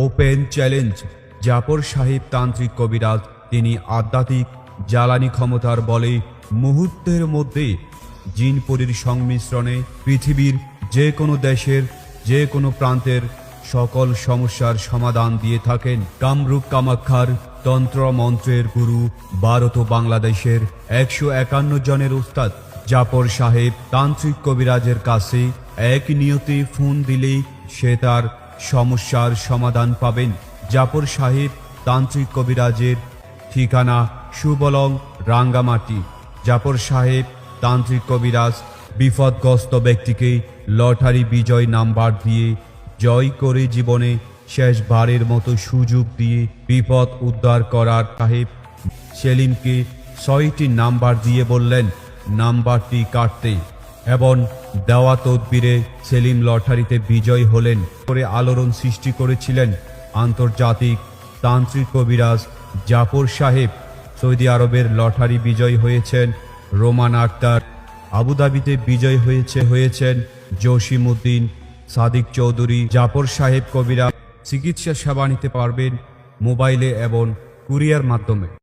Open challenge Zafar সাহেব তান্ত্রিক কবিরাজ তিনি আধ্যাত্মিক জ্বালানি ক্ষমতার বলে মুহূর্তের মধ্যে জিনপরির সংমিশ্রণে পৃথিবীর যে কোনো দেশের যে কোনো প্রান্তের সকল সমস্যার সমাধান দিয়ে থাকেন কামরূপ কামাক্ষার তন্ত্র মন্ত্রের গুরু ভারত ও বাংলাদেশের একশো একান্ন জনের উস্তাদ জাফর সাহেব তান্ত্রিক কবিরাজের কাছে এক নিয়তে ফোন দিলেই সে তার সমস্যার সমাধান পাবেন জাফর সাহেব, তান্ত্রিক কবিরাজের ঠিকানা সুবলং, রাঙ্গামাটি। জাফর সাহেব, তান্ত্রিক কবিরাজ, বিপদগ্রস্ত ব্যক্তিকে লটারি বিজয় নাম্বার দিয়ে জয় করে জীবনে শেষবারের মতো সুযোগ দিয়ে বিপদ উদ্ধার করার সাহেব সেলিমকে ছয়টি নাম্বার দিয়ে বললেন, নাম্বারটি কাটতে। এবং দেওয়া তদবিরে সেলিম লটারিতে বিজয় হলেন করে আলোড়ন সৃষ্টি করেছিলেন আন্তর্জাতিক তান্ত্রিক কবিরাজ জাফর সাহেব। সৌদি আরবের লটারি বিজয় হয়েছেন রোমান আক্তার, আবুধাবিতে বিজয় হয়েছে, হয়েছেন জসিম উদ্দিন সাদিক চৌধুরী, জাফর সাহেব কবিরা। চিকিৎসা সেবা নিতে পারবেন মোবাইলে এবং কুরিয়ার মাধ্যমে।